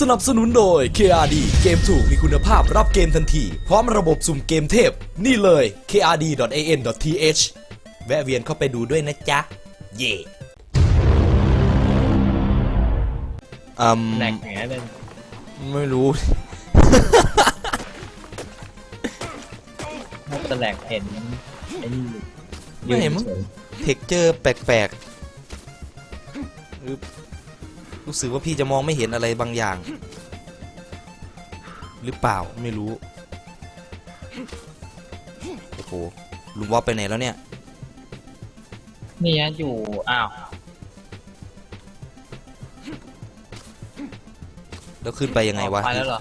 สนับสนุนโดย KRD เกมถูกมีคุณภาพรับเกมทันที พร้อมระบบสุ่มเกมเทพ นี่เลย krd.an.th แวะเวียนเข้าไปดูด้วยนะจ๊ะ เย่อืมแหลกอย่างนี้เลยไม่รู้ถ้าจะแหลกเห็นไอ้นี่ไม่เห็นมั้งฉยเทคเจอร์แปลกๆหรือ รู้สึกว่าพี่จะมองไม่เห็นอะไรบางอย่าง หรือเปล่าไม่รู้ โอ้โหลุงวอปไปไหนแล้วเนี่ยๆนี่ฮะอยู่ อ้าว แล้วขึ้นไปยังไงวะ ไปแล้วเหรอ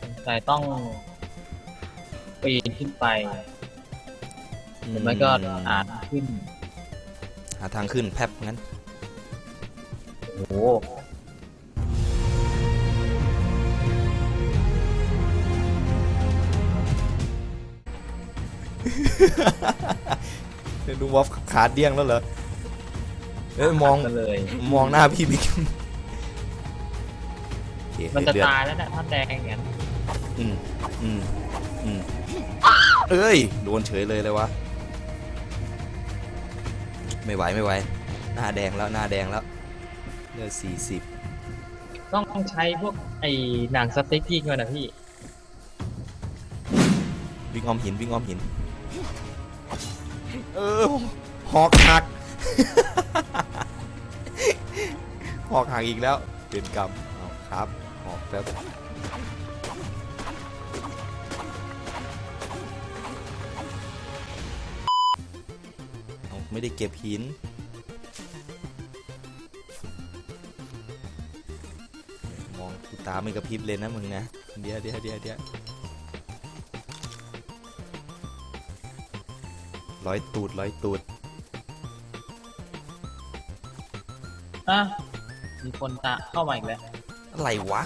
สงสัยต้องปีนขึ้นไปหรือไม่ก็อ่านขึ้น หาทางขึ้นแป๊บงั้น โอ้โหเดี๋ยวลุงวอปขาเดี้ยงแล้วเหรอเอ้ยมองกันเลย มองหน้าพี่บิ๊กโอเคมันจะเดือดตายแล้วเนี่ยถ้าแดงอย่างนั้นอืมอืมอืมเอ้ยโดนเฉยเลยเลยวะไม่ไหวไม่ไหวหน้าแดงแล้วหน้าแดงแล้ว เลือดสี่สิบต้องใช้พวกไอ้หนังสติ๊กยิงก่อนนะพี่วิ่งอ้อมหินวิ่งอ้อมหิน เออหอกหัก หอกหักอีกแล้วเป็นกรรมเอาครับหอกแล้วเอาไม่ได้เก็บหิน ตาไม่กระพริบเลยนะมึงนะ เดี๋ยวเดี๋ยวเดี๋ยวเดี๋ยวร้อยตูดร้อยตูดอะมีคนตะเข้ามาอีกแล้วอะไรวะ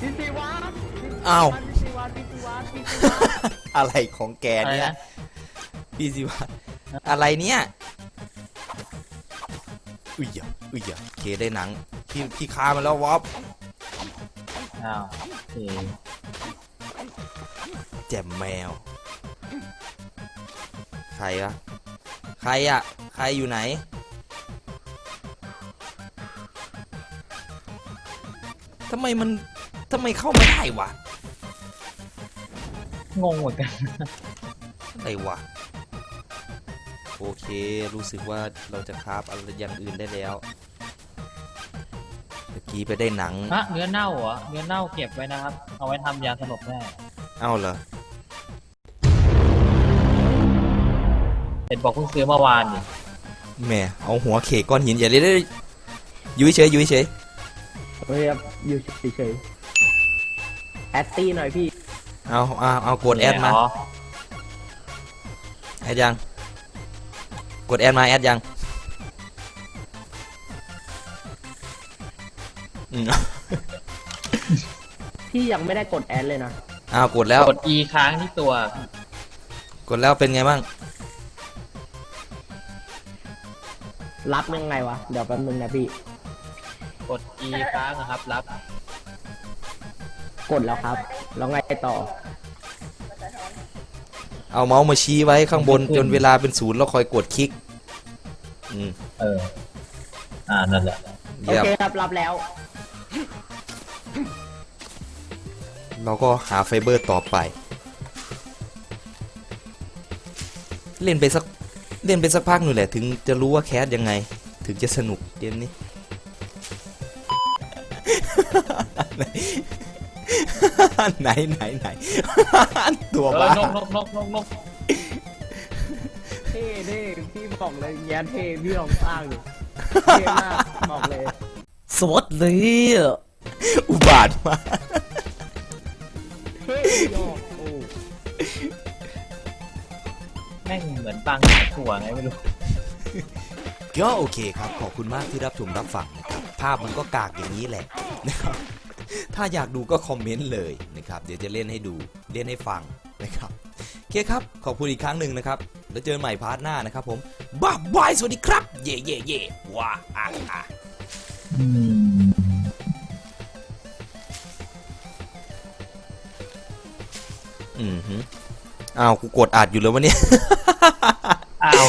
พิธีวัดอ้าวพิธีวัดพิธีวัดพิธีวัดอะไรของแกอะไรเนี่ยนะพี่สิวะอะไรเนี่ย อุ้ยอย่าอุ้ยอย่าโอเคได้หนังพี่พี่คามาแล้ววอปอ้าวโอเคแจ่มแมว ใครอะใครอะใครอยู่ไหน ทำไมมัน ทำไมเข้าไม่ได้วะงงเหมือนกัน อะไรวะ โอเค รู้สึกว่าเราจะคราฟอะไรอย่างอื่นได้แล้ว เมื่อกี้ไปได้หนัง ฮะเนื้อเน่าเหรอเนื้อเน่าเก็บไว้นะครับ เอาไว้ทำยาสลบได้เอ้าเหรอ เห็นบอกเพิ่งซื้อเมื่อวานนี่แหม่เอาหัวเขกก้อนหินอย่าได้ได้อยู่เฉยอยู่เฉยเฮ้ยครับอยู่เฉยๆแอตตี้หน่อยพี่ เอาเอาเอากดแอดมาอ๋อแอดยัง กดแอดมาแอดยังอืมพี่ยังไม่ได้กดแอดเลยนะ อ้าวกดแล้ว กด E ค้างที่ตัว กดแล้วเป็นไงบ้าง รับยังไงวะ เดี๋ยวแป๊บนึงนะพี่ กด E ค้างนะครับ รับ กดแล้วครับ แล้วไงต่อ เอาเมาส์มาชี้ไว้ข้างบนจนเวลาเป็นศูนย์แล้วคอยกดคลิก อืมเออ อ่า นั่นแหละ โอเยี่ยมเคครับรับแล้ว เราก็หาไฟเบอร์ต่อไป เล่นไปสัก เล่นไปสักพักหนึ่งแหละ ถึงจะรู้ว่าแคสยังไง ถึงจะสนุกเกมนี้ ไหนไหนไหน ตัวเออบ้านกนกนกนกนกเท่เท่พี่บอกเลยแย่เท่พี่ลองสร้างดิเท่มากบอกเลยสวัสดีอุบาทมากเท่โยกโอ้แม่งเหมือนปังขายถั่วไงไม่รู้ก็โอเคครับ ขอบคุณมากที่รับชมรับฟังนะครับ ภาพมันก็กากอย่างนี้แหละนะครับ ถ้าอยากดูก็คอมเมนต์เลยนะครับ เดี๋ยวจะเล่นให้ดู เล่นให้ฟังนะครับโอเคครับ ขอบคุณอีกครั้งหนึ่งนะครับ แล้วเจอใหม่พาร์ทหน้านะครับผมบ๊ายบาย สวัสดีครับ เย่เย่เย่ว้าอะอะอืมฮึอ้าว กูกดอัดอยู่เลยวะเนี่ย อ้าว